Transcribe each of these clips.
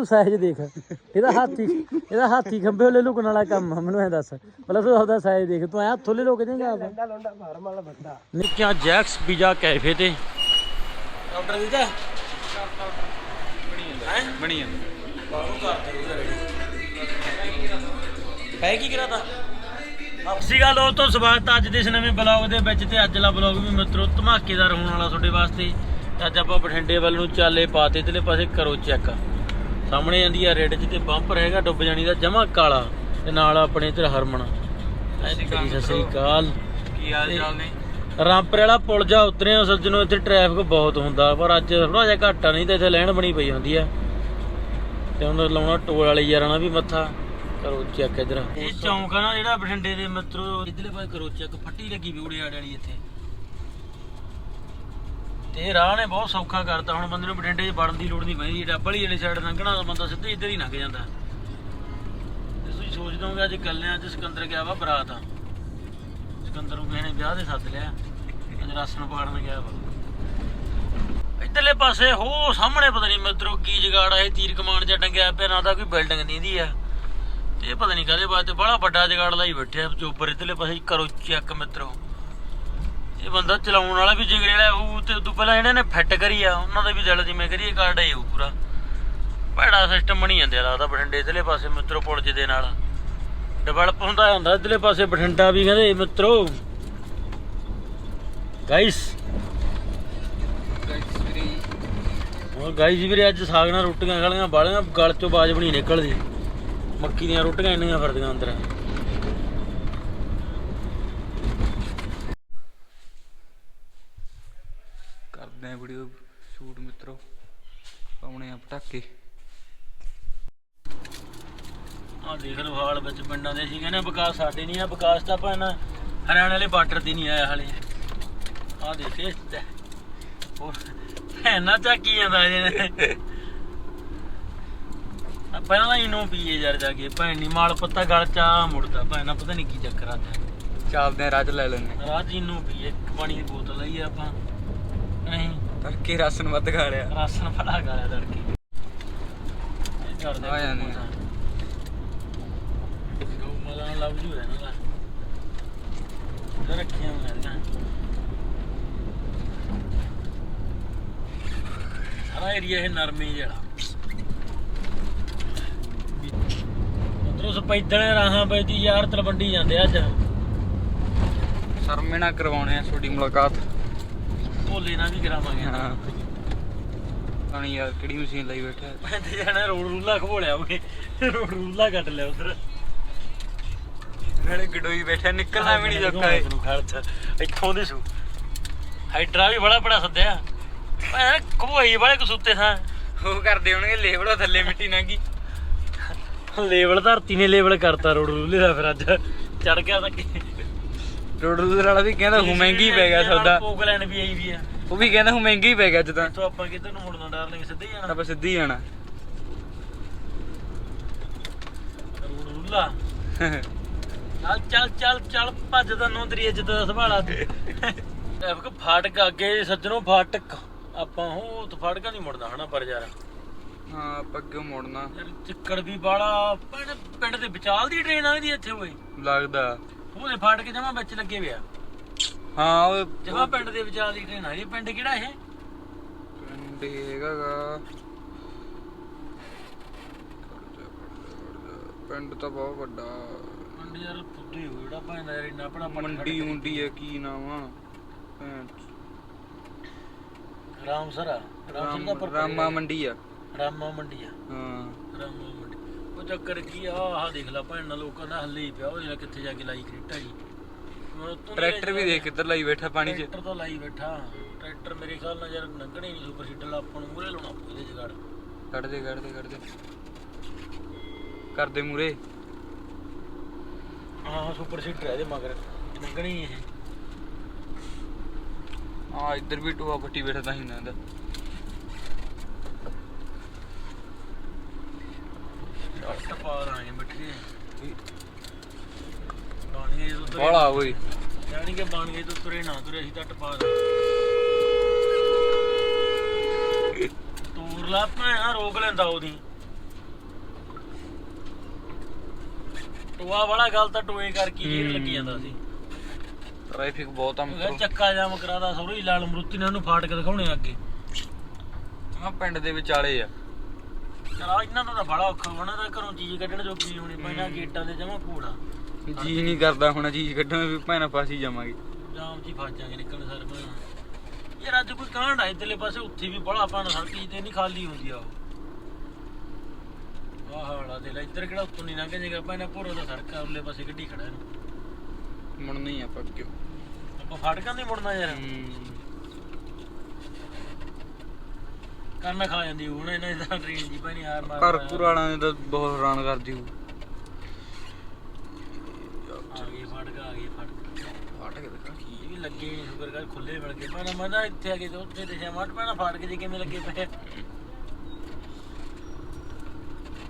ਤੂੰ ਸਾਈਜ਼ ਦੇਖ। ਇਹਦਾ ਹਾਥੀ ਇਹਦਾ ਹਾਥੀ ਖੰਭੇ ਵਾਲੇ ਲੁਕਣ ਵਾਲਾ ਕੰਮ ਆ, ਮੈਨੂੰ ਐ ਦੱਸ। ਪਹਿਲਾਂ ਤੂੰ ਆਪਦਾ ਸਾਈਜ਼ ਦੇਖ ਤੂੰ ਐ ਹੱਥੋਂ ਲੈ ਲੋਕ ਜਾਏਗਾ ਆਪਦਾ। ਲੰਡਾ ਲੰਡਾ ਫਾਰਮ ਵਾਲਾ ਬੰਦਾ। ਨਿੱਕਿਆ ਜੈਕਸ ਪੀਜ਼ਾ ਕੈਫੇ ਤੇ। ਆਰਡਰ ਦਿੱਤਾ ਬਣੀ ਜਾਂਦਾ ਬਾਹਰੋਂ ਕਰ ਦੇ ਹੈ ਕੀ ਕਰਾਤਾ? ਸਤਿ ਗੱਲ ਉਹ ਤੋਂ ਸਵਾਗਤ ਅੱਜ ਦੇ ਇਸ ਨਵੇਂ ਬਲੌਗ ਦੇ ਵਿੱਚ ਤੇ ਅੱਜ ਵਾਲਾ ਬਲੌਗ ਵੀ ਮਿੱਤਰੋ ਧਮਾਕੇਦਾਰ ਹੋਣ ਵਾਲਾ ਤੁਹਾਡੇ ਵਾਸਤੇ। ਤੇ ਅੱਜ ਆਪਾਂ ਬਠਿੰਡੇ ਵੱਲ ਨੂੰ ਚਾਲੇ ਪਾਤੇ ਇਧਰਲੇ ਪਾਸੇ ਕਰੋ ਚੈੱਕ ਸਾਹਮਣੇ ਆਂਦੀ ਆ ਰੇਡ 'ਚ ਤੇ ਬੰਪਰ ਹੈਗਾ ਡੁੱਬ ਜਾਣੀ ਦਾ ਜਮਾ ਕਾਲਾ ਤੇ ਨਾਲ ਆਪਣੇ ਇੱਧਰ ਹਰਮਨ। ਸਤਿ ਸ੍ਰੀ ਅਕਾਲ ਕੀ ਹਾਲ ਚਾਲ ਨੇ? ਰਾਮਪੁਰ ਵਾਲਾ ਪੁਲ ਜਾ ਉਤਰੇ ਹੋ ਸੱਜਣੋ ਇੱਥੇ ਟ੍ਰੈਫਿਕ ਬਹੁਤ ਹੁੰਦਾ ਪਰ ਅੱਜ ਥੋੜਾ ਜਿਹਾ ਘੱਟ ਆ ਨਹੀਂ ਤਾਂ ਇੱਥੇ ਲਾਈਨ ਬਣੀ ਪਈ ਹੁੰਦੀ ਆ। ਤੇ ਹੁਣ ਲਾਉਣਾ ਟੋਲ ਵਾਲੇ ਯਾਰਾਂ ਨਾਲ ਵੀ ਮੱਥਾ ਕਰੋ ਚੈੱਕ ਇਧਰ। ਇਹ ਚੌਂਕ ਆ ਨਾ ਜਿਹੜਾ ਬਠਿੰਡੇ ਦੇ ਮਿੱਤਰੋ ਇਧਰਲੇ ਪਾਸੇ ਕਰੋ ਚੈੱਕ ਫੱਟੀ ਲੱਗੀ ਵੀ ਉੜੇ ਆੜ ਵਾਲੀ ਇੱਥੇ। ਤੇ ਰਾਹ ਨੇ ਬਹੁਤ ਸੌਖਾ ਕਰਤਾ। ਹੁਣ ਬੰਦੇ ਨੂੰ ਬਠਿੰਡੇ 'ਚ ਵੜਨ ਦੀ ਲੋੜ ਨਹੀਂ ਪੈਂਦੀ। ਡੱਬ ਵਾਲੀ ਵਾਲੀ ਸਾਈਡ ਲੰਘਣਾ ਤਾਂ ਬੰਦਾ ਸਿੱਧਾ ਇੱਧਰ ਹੀ ਲੰਘ ਜਾਂਦਾ। ਤੇ ਤੁਸੀਂ ਸੋਚਦੇ ਹੋਗੇ ਅੱਜ ਕੱਲਿਆਂ ਅੱਜ ਸਿਕੰਦਰ ਗਿਆ ਵਾ, ਬਰਾਤ ਆ। ਸਿਕੰਦਰ ਨੂੰ ਕਿਸੇ ਨੇ ਵਿਆਹ ਦੇ ਸੱਦ ਲਿਆ। ਅੱਜ ਰਾਸ਼ਨ ਪਾੜਨ ਗਿਆ ਵਾ। ਇੱਧਰਲੇ ਪਾਸੇ ਹੋ, ਸਾਹਮਣੇ ਪਤਾ ਨਹੀਂ ਮਿੱਤਰੋ ਕੀ ਜਗਾੜ ਆ ਤੀਰ ਕਮਾਨ ਜਾਂ ਟੰਗਿਆ ਪਿਆ, ਨਾ ਤਾਂ ਕੋਈ ਬਿਲਡਿੰਗ ਦੀਂਦੀ ਆ। ਤੇ ਪਤਾ ਨਹੀਂ ਕਾਹਦੇ ਵਾਸਤੇ, ਬੜਾ ਵੱਡਾ ਜਗਾੜ ਲਾਈ ਬੈਠਿਆ ਚੋਪਰ ਇੱਧਰਲੇ ਪਾਸੇ ਕਰੋ, ਚੈੱਕ ਮਿੱਤਰੋ। ਇਹ ਬੰਦਾ ਚਲਾਉਣ ਵਾਲਾ ਵੀ ਜਿਗਰੇ ਵਾਲਾ ਉਹ ਤੇ ਉਦੋਂ ਪਹਿਲਾਂ ਇਹਨਾਂ ਨੇ ਫਿੱਟ ਕਰੀ ਆ, ਉਹਨਾਂ ਦਾ ਵੀ ਦਿਲ ਜਿਵੇਂ ਕਰੀਏ ਕਾਰਡ ਹੈ ਉਹ ਪੂਰਾ। ਭੈੜਾ ਸਿਸਟਮ ਬਣੀ ਜਾਂਦੇ ਲੱਗਦਾ ਬਠਿੰਡੇ ਇੱਧਰਲੇ ਪਾਸੇ ਮਿੱਤਰੋ ਪੁਲ ਜਿਹੇ ਨਾਲ। ਡਿਵੈਲਪ ਹੁੰਦਾ ਹੁੰਦਾ ਇੱਧਰਲੇ ਪਾਸੇ ਬਠਿੰਡਾ ਵੀ, ਕਹਿੰਦੇ ਮਿੱਤਰੋ। ਗਾਇਸ ਹੋਰ ਗਾਇਸ ਵੀਰੇ, ਅੱਜ ਸਾਗ ਨਾਲ ਰੋਟੀਆਂ ਖਾਲੀਆਂ ਬਾਲੀਆਂ ਗਲ ਚੋਂ ਬਾਜ ਬਣੀ ਨਿਕਲਦੀ। ਮੱਕੀ ਦੀਆਂ ਰੋਟੀਆਂ ਇੰਨੀਆਂ ਫਿਰਦੀਆਂ ਅੰਦਰ। ਕਰਦੇ ਆ ਵੀਡੀਓ ਸ਼ੂਟ ਮਿੱਤਰੋ ਪਾਉਣੇ ਆ ਪਟਾਕੇ। ਆਹ ਦੇਖ ਲਓ ਹਾਲ ਵਿੱਚ ਪਿੰਡਾਂ ਦੇ ਸੀ ਕਹਿੰਦੇ ਵਿਕਾਸ ਸਾਡੇ ਨਹੀਂ ਆ ਵਿਕਾਸ ਤਾਂ ਭਾਣਾ ਹਰਿਆਣਾ ਵਾਲੇ ਬਾਰਡਰ ਤੇ ਨਹੀਂ ਆਇਆ ਹਾਲੇ। ਆਹ ਦੇਖੇ ਉਹ ਨਾ ਚੱਕੀ ਜਾਂਦਾ ਜਿਹਨੇ ਆ ਪਹਿਲਾਂ ਤਾਂ ਇਹਨੂੰ ਪੀਏ ਯਾਰ ਜਾ ਕੇ ਭੈਣ ਨੀ ਮਾਲ ਪੱਤਾ ਗਲ ਚਾ ਮੁੜਦਾ ਭੈਣਾ ਪਤਾ ਨਹੀਂ ਕੀ ਚੱਕਰ ਆ ਤੇ ਚੱਲਦੇ ਆ ਰਾਜ ਲੈ ਲੈਣੇ ਰਾਤ ਇਹਨੂੰ ਪੀਏ ਇੱਕ ਪਾਣੀ ਦੀ ਬੋਤਲ ਲਈ ਆਪਾਂ। ਨਹੀਂ ਤੜਕੇ ਰਸਨ ਵੱਧ ਖਾ ਲਿਆ। ਰਾਸ਼ਨ ਫੜਾ ਗਿਆ ਤੜਕੇ। ਇਹ ਕਰਦੇ ਆ ਜਾਂਦੇ ਆ। ਜੋ ਮਜ਼ਾ ਲੱਭ ਜੂ ਰਹਿਣਾ ਦਾ। ਤੇ ਰੱਖੀਆਂ ਮੈਂ ਨਾ। ਸਾਰਾ ਏਰੀਆ ਇਹ ਨਰਮੀ ਜਿਹੜਾ ਉਧਰੋਂ ਸਪੈਦਣ ਰਾਹਾਂ ਪੈਦੀ ਯਾਰ ਤਲਵੰਡੀ ਜਾਂਦੇ ਅੱਜ। ਸ਼ਰਮੇ ਨਾਲ ਕਰਵਾਉਣੇ ਆ ਤੁਹਾਡੀ ਮੁਲਾਕਾਤ। ਢੋਲੇ ਨਾਲ ਵੀ ਕਰਾਵਾਂਗੇ। ਹਾਂ। ਪਾਣੀ ਯਾਰ ਕਿਹੜੀ ਮਸ਼ੀਨ ਲਈ ਬੈਠਾ ਮੈਂ ਤੇ ਜਾਣਾ ਰੋਡ ਰੂਲਾ ਖੋਲਿਆ ਹੋਵੇ ਰੋਡ ਰੂਲਾ ਕੱਟ ਲਿਆ ਉਧਰ। ਨਾਲੇ ਗਡੋਈ ਬੈਠਾ ਨਿਕਲਣਾ ਵੀ ਨਹੀਂ ਤੈਨੂੰ ਖਰਚ ਇੱਥੋਂ ਦੀ ਸੂ ਹਾਈਡਰਾ ਵੀ ਬੜਾ ਬੜਾ ਸੱਦਿਆ। ਮੈਂ ਕੋਈ ਵਾਲੇ ਕਸੂਤੇ ਸਾਂ। ਉਹ ਕਰਦੇ ਹੋਣਗੇ ਲੇਬੜੋ ਥੱਲੇ ਮਿੱਟੀ ਨਾਂਗੀ। ਲੇਵਲ ਧਰਤੀ ਨੇ ਲੇਵਲ ਕਰਤਾ ਰੋਡ ਰੂਲੇ ਦਾ ਫਿਰ ਅੱਜ। ਚੜ ਗਿਆ ਤਾਂ ਰੋਡ ਰੂਦਰ ਵਾਲਾ ਵੀ ਕਹਿੰਦਾ ਹੂੰ ਮਹਿੰਗੀ ਪੈ ਗਿਆ ਸੌਦਾ। ਪੋਕ ਲੈਣ ਵੀ ਆਈ ਵੀ ਆ। ਉਹ ਵੀ ਕਹਿੰਦਾ ਹੂੰ ਮਹਿੰਗੀ ਪੈ ਗਿਆ ਜਦਾਂ ਇੱਥੋਂ ਆਪਾਂ ਕਿੱਧਰ ਨੂੰ ਮੁੜਨਾ ਡਾਰਲਿੰਗ ਸਿੱਧੇ ਹੀ ਜਾਣਾ। ਆਪਾਂ ਸਿੱਧੀ ਜਾਣਾ। ਰੋਡ ਰੂਲਾ। ਚੱਲ ਚੱਲ ਚੱਲ ਚੱਲ ਭੱਜਦਾ ਨੌਂਦਰੀ ਇੱਜ਼ਤ ਦਾ ਸੰਭਾਲਾ ਐਫਕ ਫਾਟਕ ਅੱਗੇ ਸੱਜਣੋਂ ਫਾਟਕ। ਆਪਾਂ ਹੋ ਤੇ ਫਾਟਕਾਂ ਨਹੀਂ ਮੁੜਨਾ ਹਨਾ ਪਰ ਯਾਰ। ਹਾਂ ਆਪਾਂ ਅੱਗੇ ਮੋੜਨਾ। ਯਾਰ ਚਿੱਕੜ ਵੀ ਬਾਲਾ ਪਿੰਡ ਪਿੰਡ ਦੇ ਵਿਚਾਲ ਦੀ ਟ੍ਰੇਨ ਆਉਂਦੀ ਇੱਥੇ ਓਏ। ਲੱਗਦਾ। ਉਹਦੇ ਫਾਟਕ ਜਮਾ ਵਿੱਚ ਲੱਗੇ ਪਿਆ ਹਾਂ ਉਹ ਜਮਾ ਪਿੰਡ ਦੇ ਵਿਚਾਲ ਦੀ ਟ੍ਰੇਨ ਆ ਇਹ ਪਿੰਡ ਕਿਹੜਾ ਇਹ? ਪਿੰਡ ਹੈਗਾਗਾ ਪਿੰਡ ਤਾਂ ਬਹੁਤ ਵੱਡਾ। ਪਿੰਡ ਯਾਰ ਫੁੱਦੀ ਹੋ ਜਿਹੜਾ ਭਾਂਦਾ ਯਾਰ ਇੰਨਾ ਆਪਣਾ ਮੰਡੀ ਮੁੰਡੀ ਹੈ ਕੀ ਨਾਮ ਆ? ਰਾਮਸਰ ਦਾ ਰਾਮ- ਪਰ ਰਾਮਾ ਮੰਡੀ ਆ। ਰਾਮਾ ਮੰਡੀ ਆ। ਹਾਂ। ਰਾਮਾ ਮੰਡੀ। ਉਹ ਚੱਕਰ ਕੀ ਆ? ਆਹ ਦੇਖ ਲੈ ਭੈਣ ਲੋਕਾਂ ਦਾ ਹੱਲੇ ਹੀ ਪਿਆ। ਉਹ ਜਿਹੜਾ ਕਿੱਥੇ ਜਾ ਕੇ ਲਾਈ ਕ੍ਰਿਟਾ ਜੀ ਟਰੈਕਟਰ ਵੀ ਦੇਖ ਕਿੱਧਰ ਲਾਈ ਬੈਠਾ ਪਾਣੀ 'ਚ। ਟਰੈਕਟਰ ਤਾਂ ਲਾਈ ਬੈਠਾ। ਟਰੈਕਟਰ ਮੇਰੇ ਖਿਆਲ ਨਾਲ ਯਾਰ ਲੰਘਣੇ ਨਹੀਂ ਸੁਪਰ ਸੀਟਰ ਆਪਾਂ ਨੂੰ ਮੂਰੇ ਲਾਉਣਾ ਇਹਦੇ ਜਗਾੜ ਕੱਢ ਦੇ ਕੱਢ ਦੇ ਕੱਢ ਦੇ ਕਰਦੇ ਮੂਰੇ ਹਾਂ ਸੁਪਰ ਸੀਟਰ ਇਹਦੇ ਮਗਰ। ਲੰਘਣੀ ਇਹ। ਆ ਇੱਧਰ ਵੀ ਟੋਆ ਪੱਟੀ ਬੈਠਾ ਤਾਂ ਹੀ ਨਾ ਇਹਦਾ। ਬਣ ਗਏ ਤੁਰੇ ਨਾ ਤੁਰੇ ਅਸੀਂ ਤਾਂ ਟਪਾ ਦੇ ਤੂਰ ਲਾ ਭੈਣਾ ਰੋਕ ਲੈਂਦਾ ਉਹਦੀ। ਟੋਆ ਵਾਲਾ ਗੱਲ ਤਾਂ ਟੋਏ ਕਰਕੇ ਲੱਗੀ ਜਾਂਦਾ ਸੀ। ਟ੍ਰੈਫਿਕ ਬਹੁਤ ਆ ਮਿੱਤਰੋ। ਚੱਕਾ ਜਾਮ ਕਰਾਦਾ ਸੌਰੀ ਲਾਲ ਮਰੂਤੀ ਨੇ ਉਹਨੂੰ ਫਾਟਕ ਦਿਖਾਉਣੇ ਆ ਪਿੰਡ ਦੇ ਵਿਚਾਲੇ ਆ। ਚਲਾ ਇਹਨਾਂ ਦਾ ਤਾਂ ਬੜਾ ਔਖਾ ਹੋਣਾ ਤਾਂ ਘਰੋਂ ਚੀਜ਼ ਕੱਢਣ ਜੋਗੀ ਹੋਣੀ ਪੈਣਾ ਗੇਟਾਂ ਦੇ ਜਮਾ ਕੂੜਾ ਜੀ ਨਹੀਂ ਕਰਦਾ ਹੁਣ ਚੀਜ਼ ਕੱਢਣ ਵੀ ਭੈਣਾ ਫਾਸੀ ਜਾਵਾਂਗੇ ਜਾਮ ਜੀ ਫਸ ਜਾਗੇ ਨਿਕਲਣ ਸਰ ਯਾਰ ਅੱਜ ਕੋਈ ਕਾਂਡ ਆ ਇਧਰਲੇ ਪਾਸੇ ਉੱਥੇ ਵੀ ਬੜਾ ਪਾਣ ਸੜਕੀ ਤੇ ਨਹੀਂ ਖਾਲੀ ਹੁੰਦੀ ਆ ਉਹ। ਵਾਹ ਹਾਲਾ ਦੇ ਲੈ ਇੱਧਰ ਕਿਹੜਾ ਉੱਤੋਂ ਨਹੀਂ ਲੰਘ ਜਾਏਗਾ ਪੈਣਾ ਭੋਰੋ ਦਾ ਸੜਕ ਆ ਉਰਲੇ ਪਾਸੇ ਗੱਡੀ ਖੜਾ ਇਹਨੂੰ। ਮੁੜਨਾ ਹੀ ਆਪਾਂ ਕਿਉਂ ਆਪਾਂ ਫਾਟਕਾਂ ਨਹੀਂ ਮੁੜਨਾ ਯਾਰ। ਕੰਨ ਖਾ ਜਾਂਦੀ ਹੁਣ ਇਹਨਾਂ ਦਾ ਟ੍ਰੇਨ ਜੀ ਪੈਣੀ ਹਾਰ ਮਾਰ ਕਰਪੂਰ ਵਾਲਿਆਂ ਨੇ ਤਾਂ ਬਹੁਤ ਹੈਰਾਨ ਕਰਦੀ ਹੂ ਆ ਗਈ ਫਾਟਕਾ ਆ ਗਈ ਫਾਟਕਾ। ਫਾਟ ਕੇ ਦੇਖਾ ਇਹ ਵੀ ਲੱਗੇ ਨਹੀਂ ਸ਼ੁਕਰ ਕਰ ਖੁੱਲੇ ਮਿਲ ਗਏ। ਮੈਂ ਮੈਂ ਨਾ ਇੱਥੇ ਆ ਕੇ ਤੇ ਉੱਥੇ ਦੇਖਿਆ ਮਟ ਪੈਣਾ ਫਾੜ ਕੇ ਜੇ ਕਿਵੇਂ ਲੱਗੇ ਪਏ ਆ।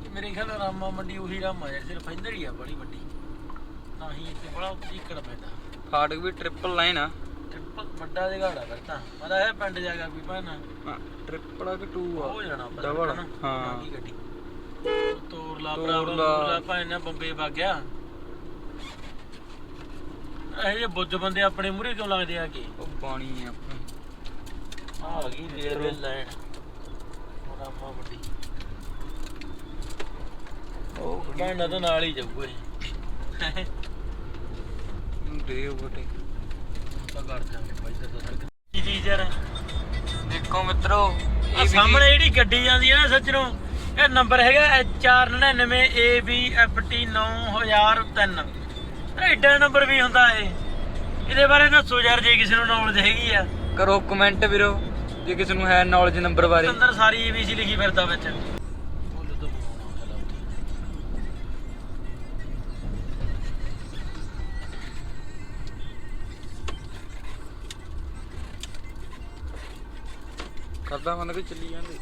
ਇਹ ਮੇਰੇ ਖਿਆਲ ਨਾਲ ਰਾਮਾ ਮੰਡੀ ਉਹੀ ਰਾਮਾ ਯਾਰ ਸਿਰਫ ਇੰਦਰ ਹੀ ਆ ਬੜੀ ਵੱਡੀ। ਤਾਂ ਹੀ ਇੱਥੇ ਬੜਾ ਉੱਚੀਕੜ ਪੈਂਦਾ। ਫਾਟਕ ਵੀ ਟ੍ਰਿਪਲ ਲਾਈਨ ਆ। ਟ੍ਰਿਪਲ ਵੱਡਾ ਜਗਾੜਾ ਫਿਰ ਤਾਂ। ਮਦਾ ਇਹ ਪਿੰਡ ਜਾਗਾ ਵੀ ਭਾਣਾ ਟ੍ਰਿਪਲ ਆ ਕਿ 2 ਆ? ਹੋ ਜਾਣਾ ਪਤਾ Double, ਨਾ ਹਾਂ। ਕੀ ਗੱਡੀ। ਤੋਰ ਲਾ ਤੋਰ ਭਰਾਵਾ ਲਾ। ਤੋਰ ਲਾ ਭਾਵੇਂ ਨਾ ਬੰਬੇ ਵਗ ਗਿਆ। ਇਹ ਜੇ ਬੁੱਝ ਬੰਦੇ ਆਪਣੇ ਮੂਹਰੇ ਕਿਉਂ ਲੱਗਦੇ ਆ ਕਿ ਉਹ ਬਾਣੀ ਆ ਆਪਣੀ। ਆ ਗਈ ਰੇਲਵੇ ਲਾਈਨ ਰਾਮਾ ਮੰਡੀ ਉਹ ਕਹਿੰਦਾ ਤਾਂ ਨਾਲ ਹੀ ਜਾਊਗਾ ਇਹ ਦੇ ਬਟੇ। ਤਾਂ ਕਰ ਜਾਵਾਂਗੇ ਭਾਈ ਤੇ ਤਾਂ ਸੜਕ ਕੀ ਚੀਜ਼ ਯਾਰ? ਦੇਖੋ ਮਿੱਤਰੋ ਆ ਸਾਹਮਣੇ ਜਿਹੜੀ ਗੱਡੀ ਜਾਂਦੀ ਹੈ ਨਾ ਸੱਜਣੋ ਇਹ ਨੰਬਰ ਹੈਗਾ H499 ABFT 9003 ਐਡਾ ਨੰਬਰ ਵੀ ਹੁੰਦਾ ਇਹ। ਇਹਦੇ ਬਾਰੇ ਦੱਸੋ ਯਾਰ ਜੇ ਕਿਸੇ ਨੂੰ ਨੌਲੇਜ ਹੈਗੀ ਆ। ਕਰੋ ਕਮੈਂਟ ਵੀਰੋ ਜੇ ਕਿਸੇ ਨੂੰ ਹੈ ਨੌਲੇਜ ਨੰਬਰ ਬਾਰੇ। ਅੰਦਰ ਸਾਰੀ ABC ਲਿਖੀ ਫਿਰਦਾ ਵਿੱਚ। ਕਰਦਾ ਮਨ ਵੀ ਚੱਲੀ ਜਾਂਦੇ।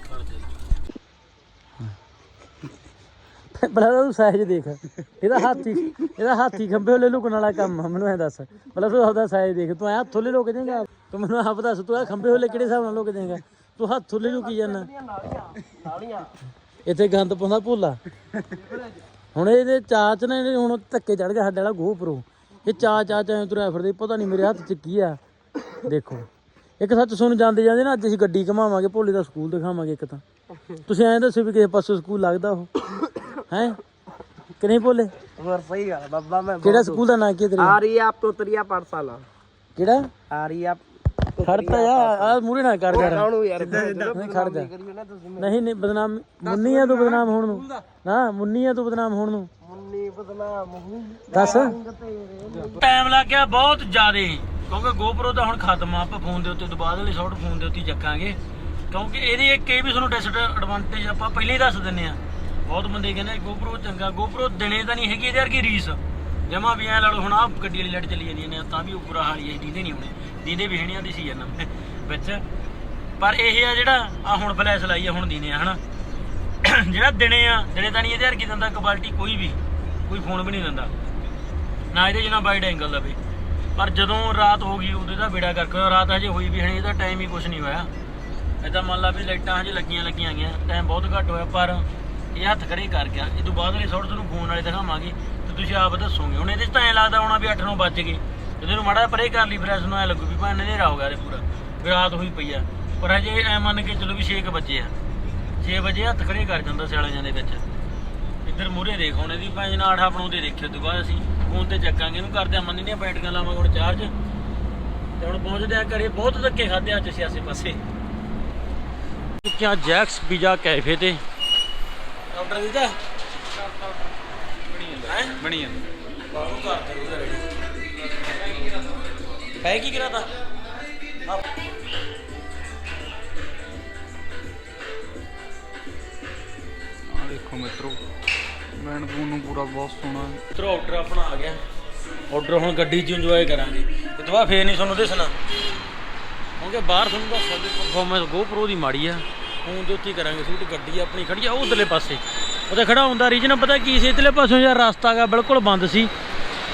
ਪਹਿਲਾਂ ਤੂੰ ਸਾਈਜ਼ ਦੇਖ। ਇਹਦਾ ਹਾਥੀ ਇਹਦਾ ਹਾਥੀ ਖੰਭੇ ਵਾਲੇ ਲੁਕਣ ਵਾਲਾ ਕੰਮ ਆ, ਮੈਨੂੰ ਐ ਦੱਸ। ਪਹਿਲਾਂ ਤੂੰ ਆਪਦਾ ਸਾਈਜ਼ ਦੇਖ ਤੂੰ ਐ ਹੱਥ ਥੱਲੇ ਲੁਕ ਜਾਏਗਾ। ਤੂੰ ਮੈਨੂੰ ਆਪ ਦੱਸ ਤੂੰ ਆ ਖੰਭੇ ਵਾਲੇ ਕਿਹੜੇ ਹਿਸਾਬ ਨਾਲ ਲੁਕ ਜਾਏਗਾ? ਤੂੰ ਹੱਥ ਥੱਲੇ ਲੁਕੀ ਜਾਂਦਾ ਇੱਥੇ ਗੰਦ ਪਾਉਂਦਾ ਭੂਲਾ। ਹੁਣ ਇਹਦੇ ਚਾਚ ਨੇ ਇਹਨੇ ਹੁਣ ਧੱਕੇ ਚੜ ਗਿਆ ਸਾਡੇ ਵਾਲਾ ਗੋਪਰੋ। ਇਹ ਚਾ ਚਾ ਚ ਐਂ ਤੁਰਿਆ ਫਿਰਦੇ ਪਤਾ ਨਹੀਂ ਮੇਰੇ ਹੱਥ 'ਚ ਕੀ ਆ। ਦੇਖੋ। ਇੱਕ ਸੱਚ ਸੁਣ ਜਾਂਦੇ ਜਾਂਦੇ ਨਾ ਅੱਜ ਅਸੀਂ ਗੱਡੀ ਘਮਾਵਾਂਗੇ ਭੋਲੇ ਦਾ ਸਕੂਲ ਦਿਖਾਵਾਂਗੇ ਇੱਕ ਤਾਂ। ਤੁਸੀਂ ਐਂ ਦੱਸੋ ਵੀ ਕਿਸੇ ਪਾਸੋਂ ਸਕੂਲ ਲੱਗਦਾ ਉਹ? ਹੈ? ਕਿ ਨਹੀਂ ਭੋਲੇ? ਹੋਰ ਸਹੀ ਗੱਲ ਬੱਬਾ ਮੈਂ ਕਿਹੜਾ ਸਕੂਲ ਦਾ ਨਾਂ ਕੀ ਹੈ ਤੇਰੇ? ਆ ਰਹੀ ਆ ਤੋਤਰੀਆ ਪਾਠਸ਼ਾਲਾ ਕਿਹੜਾ ਆ ਰਹੀ ਆ ਖੜਤਾ ਆ ਆ ਮੂਰੇ ਨਾ ਕਰ ਯਾਰ ਨਹੀਂ ਖੜ ਜਾ। ਨਹੀਂ ਨਹੀਂ ਬਦਨਾਮ ਮੁੰਨੀ ਆ ਤੂੰ ਬਦਨਾਮ। ਹੋਣ ਨੂੰ। ਨਾ ਮੁੰਨੀ ਆ ਤੂੰ ਬਦਨਾਮ ਹੋਣ ਨੂੰ। ਮੁੰਨੀ ਬਦਨਾ ਮੁੰਨੀ। ਦੱਸ। ਟਾਈਮ ਲੱਗ ਗਿਆ ਬਹੁਤ ਜ਼ਿਆਦੇ। ਕਿਉਂਕਿ GoPro ਤਾਂ ਹੁਣ ਖਤਮ ਆ, ਆਪਾਂ ਫੋਨ ਦੇ ਉੱਤੇ ਤੋਂ ਬਾਅਦ ਵਾਲੇ ਸ਼ਾਟ ਫੋਨ ਦੇ ਉੱਤੇ ਹੀ ਚੱਕਾਂਗੇ। ਕਿਉਂਕਿ ਇਹਦੀ ਇੱਕ ਇਹ ਵੀ ਤੁਹਾਨੂੰ ਡਿਸਐਡਵਾਂਟੇਜ ਆਪਾਂ ਪਹਿਲਾਂ ਹੀ ਦੱਸ ਦਿੰਨੇ ਆ। ਬਹੁਤ ਬੰਦੇ ਕਹਿੰਦੇ GoPro ਚੰਗਾ GoPro ਦਿਨੇ ਤਾਂ ਨਹੀਂ ਹੈਗੀ, ਇਹਦੇ ਵਰਗੀ ਰੀਸ। ਜਮਾ ਵੀ ਐ ਲਾ ਲਓ ਹੁਣ ਆ ਗੱਡੀ ਵਾਲੀ ਲਾਈਟ ਚੱਲੀ ਜਾਂਦੀਆਂ ਨੇ ਤਾਂ ਵੀ ਉਹ ਬੁਰਾ ਹਾਲ ਹੀ ਹੈ ਦੀਦੇ ਨਹੀਂ ਹੋਣੇ। ਦੀਦੇ ਵੀ ਹੈਣੀਆਂ ਦੀ ਸੀ ਜਾਂਦਾ ਵਿੱਚ। ਪਰ ਇਹ ਆ ਜਿਹੜਾ ਆ ਹੁਣ ਫਲੈਸ਼ ਲਾਈ ਆ, ਹੁਣ ਦੀਨੇ ਆ, ਹਨਾ? ਜਿਹੜਾ ਦਿਨੇ ਆ, ਦਿਨੇ ਤਾਂ ਨਹੀਂ ਇਹਦੇ ਵਰਗੀ ਦਿੰਦਾ ਕੁਆਲਿਟੀ ਕੋਈ ਵੀ, ਕੋਈ ਫੋਨ ਵੀ ਨਹੀਂ ਦਿੰਦਾ। ਨਾ ਇਹਦੇ ਜਿੰਨਾ ਵਾਈਡ ਐਂਗਲ ਦਾ ਵੀ। ਪਰ ਜਦੋਂ ਰਾਤ ਹੋ ਗਈ, ਉਹਦੇ ਦਾ ਬੇੜਾ ਕਰਕੇ ਰਾਤ ਹਜੇ ਹੋਈ ਵੀ ਹਣੀ ਇਹਦਾ ਟਾਈਮ ਹੀ ਕੁਝ ਨਹੀਂ ਹੋਇਆ। ਏਦਾਂ ਮੰਨ ਲਾ ਵੀ ਲਾਈਟਾਂ ਹਜੇ ਲੱਗੀਆਂ ਲੱਗੀਆਂ ਗਈਆਂ ਟਾਈਮ ਬਹੁਤ ਘੱਟ ਹੋਇਆ, ਪਰ ਇਹ ਹੱਥ ਖੜੇ ਕਰ ਗਿਆ। ਇਹ ਤੋਂ ਬਾਅਦ ਵਾਲੇ ਸ਼ਾਟ ਤੁਹਾਨੂੰ ਫੋਨ ਵਾਲੇ ਦਿਖਾਵਾਂਗੇ ਤੇ ਤੁਸੀਂ ਆਪ ਦੱਸੋਗੇ। ਹੁਣ ਇਹਦੇ 'ਚ ਤਾਂ ਐ ਲੱਗਦਾ ਹੋਣਾ ਵੀ 8 ਨੂੰ ਵੱਜ ਗਏ। ਜਦੋਂ ਇਹਨੂੰ ਮਾੜਾ ਜਿਹਾ ਪਰੇ ਕਰ ਲਈ ਫਿਰ ਇਸ ਨੂੰ, ਐ ਲੱਗੂ ਵੀ ਭਾਂ ਹਨੇਰਾ ਹੋ ਗਿਆ ਇਹ ਪੂਰਾ। ਵੀ ਰਾਤ ਹੋਈ ਪਈ ਆ। ਪਰ ਹਜੇ ਐ ਮੰਨ ਕੇ ਚਲੋ ਵੀ 6 ਵਜੇ ਆ। 6 ਵਜੇ ਹੱਥ ਖੜੇ ਕਰ ਜਾਂਦਾ ਸਿਆਲਾਂ ਦੇ ਵਿੱਚ। ਇੱਧਰ ਮੂਰੇ ਦੇਖ, ਹੁਣ ਇਹਦੀ ਪੰਜ ਨਾਲ ਆਠਾ ਬਣਾਉਂਦੇ ਦੇਖਿਓ ਤੋਂ ਬਾਅਦ ਅਸੀਂ ਫੋਨ ਤੇ ਚੱਕਾਂਗੇ ਇਹਨੂੰ ਕਰਦੇ ਅਮਨ ਦੀਆਂ ਬੈਟਰੀਆਂ ਲਾਵਾਂਗੇ ਹੁਣ ਚਾਰਜ ਤੇ ਹੁਣ ਪਹੁੰਚਦੇ ਆ ਘਰੇ ਬਹੁਤ ਧੱਕੇ ਖਾਦੇ ਅੱਜ ਅਸੀਂ ਆਸੇ ਪਾਸੇ। ਚੁੱਕਿਆ ਜੈਕਸ ਪੀਜ਼ਾ ਕੈਫੇ ਤੇ। ਆਰਡਰ ਦਿੱਤਾ ਹੈ? ਬਣੀ ਜਾਂਦੀ ਬਾਹਰੋਂ ਕਰਦੇ ਉਹਦਾ ਰੈਡੀ ਹੈ ਕੀ ਕਰਾਤਾ? ਆ ਦੇਖੋ ਮਿੱਤਰੋ ਬੈਂਡ ਬੂਨ ਨੂੰ ਪੂਰਾ ਬਹੁਤ ਸੋਹਣਾ ਮਿੱਤਰੋ ਆਰਡਰ ਆਪਣਾ ਆ ਗਿਆ। ਆਰਡਰ ਹੁਣ ਗੱਡੀ 'ਚ ਇੰਜੋਏ ਕਰਾਂਗੇ। ਇਹ ਤੋਂ ਬਾਅਦ ਫੇਰ ਨਹੀਂ ਤੁਹਾਨੂੰ ਦਿਸਣਾ। ਕਿਉਂਕਿ ਬਾਹਰ ਤੁਹਾਨੂੰ ਦੱਸਿਆ ਵੀ ਪਰਫਾਰਮੈਂਸ GoPro ਦੀ ਮਾੜੀ ਆ। ਫੋਨ ਦੇ ਉੱਤੇ ਹੀ ਕਰਾਂਗੇ ਸ਼ੂਟ ਗੱਡੀ ਆਪਣੀ ਖੜੀ ਆ ਉਧਰਲੇ ਪਾਸੇ। ਉਹਦੇ ਖੜਾ ਹੁੰਦਾ ਰੀਜਨ ਪਤਾ ਕੀ ਸੀ? ਇਧਰਲੇ ਪਾਸੋਂ ਯਾਰ ਰਸਤਾ ਗਾ ਬਿਲਕੁਲ ਬੰਦ ਸੀ।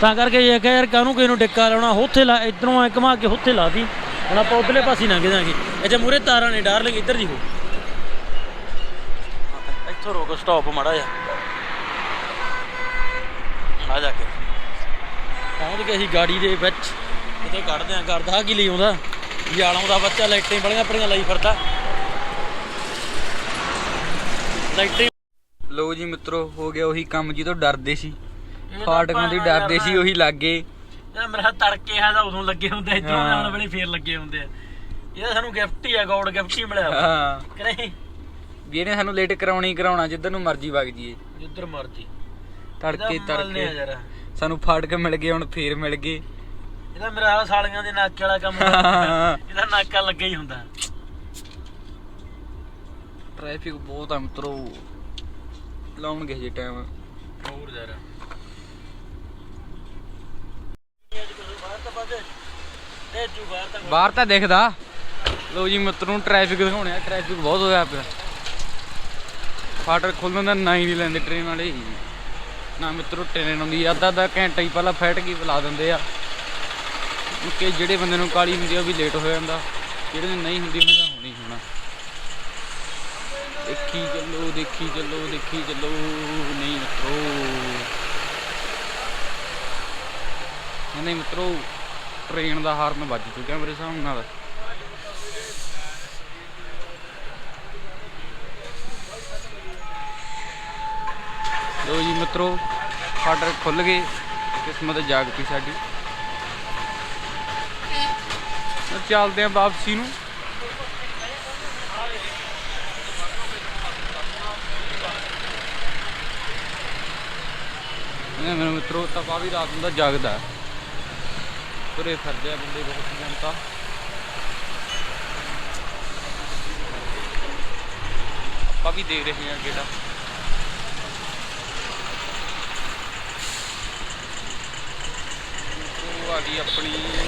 ਤਾਂ ਕਰਕੇ ਇਹ ਕਿਹਾ ਯਾਰ ਕਾਹਨੂੰ ਕਿਸੇ ਨੂੰ ਟਿੱਕਾ ਲਾਉਣਾ ਉੱਥੇ ਲਾ ਇਧਰੋਂ ਐ ਘੁਮਾ ਕੇ ਉੱਥੇ ਲਾ ਦੀ। ਹੁਣ ਆਪਾਂ ਉਧਰਲੇ ਪਾਸੇ ਲੰਘ ਜਾਾਂਗੇ। ਇੱਥੇ ਮੂਰੇ ਤਾਰਾਂ ਨੇ ਡਾਰਲਿੰਗ ਇੱਧਰ ਦੀ ਹੋ। ਇੱਥੋਂ ਰੋਕ ਸਟਾਪ ਮਾੜਾ ਜਾ ਆ ਜਾ ਕੇ। ਪਹੁੰਚ ਗਏ ਸੀ ਗਾੜੀ ਦੇ ਵਿੱਚ। ਕਿਤੇ ਕੱਢਦੇ ਆ ਕਰਦਾ ਕੀ ਲਈ ਆਉਂਦਾ? ਯਾਲੋਂ ਦਾ ਬੱਚਾ ਲਾਈਟਾਂ ਬੜੀਆਂ ਪੜੀਆਂ ਲਈ ਫਿਰਦਾ। ਲਾਈਟਾਂ ਲੋ ਜੀ ਮਿੱਤਰੋ ਹੋ ਗਿਆ ਉਹੀ ਕੰਮ ਜਿਹਤੋਂ ਡਰਦੇ ਸੀ। ਫਾਟਕਾਂ ਦੀ ਡਰਦੇ ਸੀ ਉਹੀ ਲੱਗੇ। ਇਹ ਮੇਰਾ ਤੜਕੇ ਆ ਤਾਂ ਉਦੋਂ ਲੱਗੇ ਹੁੰਦੇ ਹਾਂ। ਆਉਣ ਵੇਲੇ ਫੇਰ ਲੱਗੇ ਹੁੰਦੇ ਆ। ਇਹ ਤਾਂ ਸਾਨੂੰ ਗਿਫਟ ਹੀ ਆ ਗੋਡ ਗਿਫਟ ਹੀ ਮਿਲਿਆ। ਹਾਂ। ਕਿ ਨਹੀਂ? ਵੀ ਇਹਨੇ ਸਾਨੂੰ ਲੇਟ ਕਰਾਉਣੀ ਹੀ ਕਰਾਉਣਾ ਜਿੱਧਰ ਨੂੰ ਮਰਜ਼ੀ ਵਗ ਜੀਏ ਜਿੱਧਰ ਮਰਜ਼ੀ। ਤੜਕੇ ਇਹਦਾ ਮੁੱਲ ਨੀ ਆ ਤੜਕੇ ਯਾਰ। ਸਾਨੂੰ ਫਾਟਕ ਮਿਲ ਗਏ ਹੁਣ ਫੇਰ ਮਿਲ ਗਏ ਇਹਦਾ ਮੇਰਾ ਆਹ ਸਾਲੀਆਂ ਦੇ ਨਾਕੇ ਵਾਲਾ ਕੰਮ ਇਹਦਾ ਨਾਕਾ ਲੱਗਾ ਹੀ ਹੁੰਦਾ। ਟ੍ਰੈਫਿਕ ਬਹੁਤ ਆ ਮਿੱਤਰੋ। ਲਾਉਣਗੇ ਜੇ ਟਾਈਮ ਹੋਰ ਯਾਰ। ਬਾਹਰ ਤਾਂ ਦਿਖਦਾ। ਲੋ ਜੀ ਮਿੱਤਰ ਨੂੰ ਟ੍ਰੈਫਿਕ ਦਿਖਾਉਣੇ ਆ। ਟ੍ਰੈਫਿਕ ਬਹੁਤ ਹੋਇਆ ਪਿਆ। ਫਾਟਕ ਖੁੱਲਣ ਦਾ ਨਾਂ ਹੀ ਨਹੀਂ ਲੈਂਦੇ ਟ੍ਰੇਨ ਵਾਲੇ। ਨਾ ਮਿੱਤਰੋ ਟ੍ਰੇਨ ਆਉਂਦੀ ਆ ਅੱਧਾ ਅੱਧਾ ਘੰਟਾ ਹੀ ਪਹਿਲਾਂ ਫੈਟ ਕੀ ਬੁਲਾ ਦਿੰਦੇ ਆ। ਕਿ ਜਿਹੜੇ ਬੰਦੇ ਨੂੰ ਕਾਲੀ ਹੁੰਦੀ ਆ ਉਹ ਵੀ ਲੇਟ ਹੋ ਜਾਂਦਾ। ਜਿਹੜੇ ਨੂੰ ਨਹੀਂ ਹੁੰਦੀ, ਉਹਨੇ ਤਾਂ ਹੋਣੀ ਹੋਣਾ। ਦੇਖੀ ਚੱਲੋ ਦੇਖੀ ਚੱਲੋ ਦੇਖੀ ਚੱਲੋ, ਨਹੀਂ ਮਿੱਤਰੋ। ਨਹੀਂ ਮਿੱਤਰੋ ਟ੍ਰੇਨ ਦਾ ਹਾਰਨ ਵੱਜ ਚੁੱਕਿਆ ਮੇਰੇ ਹਿਸਾਬ ਨਾਲ। ਲੋ ਜੀ ਮਿੱਤਰੋ ਫਾਟਕ ਖੁੱਲ ਗਏ, ਕਿਸਮਤ ਜਾਗ ਪਈ ਸਾਡੀ। ਹੁਣ ਚੱਲਦੇ ਆਂ ਵਾਪਸੀ ਨੂੰ। ਇਹ ਮੇਰੇ ਮਿੱਤਰੋ ਤਪਾ ਵੀ ਰਾਤ ਨੂੰ ਦਾ ਜਾਗਦਾ ਤੁਰੇ ਫਿਰਦੇ ਆ ਬੰਦੇ ਬਹੁਤ ਜਨਤਾ ਆਪਾਂ ਵੀ ਦੇ ਰਹੇ ਹਾਂ ਕਿਹੜਾ ਉਹ ਆ ਗਈ ਆਪਣੀ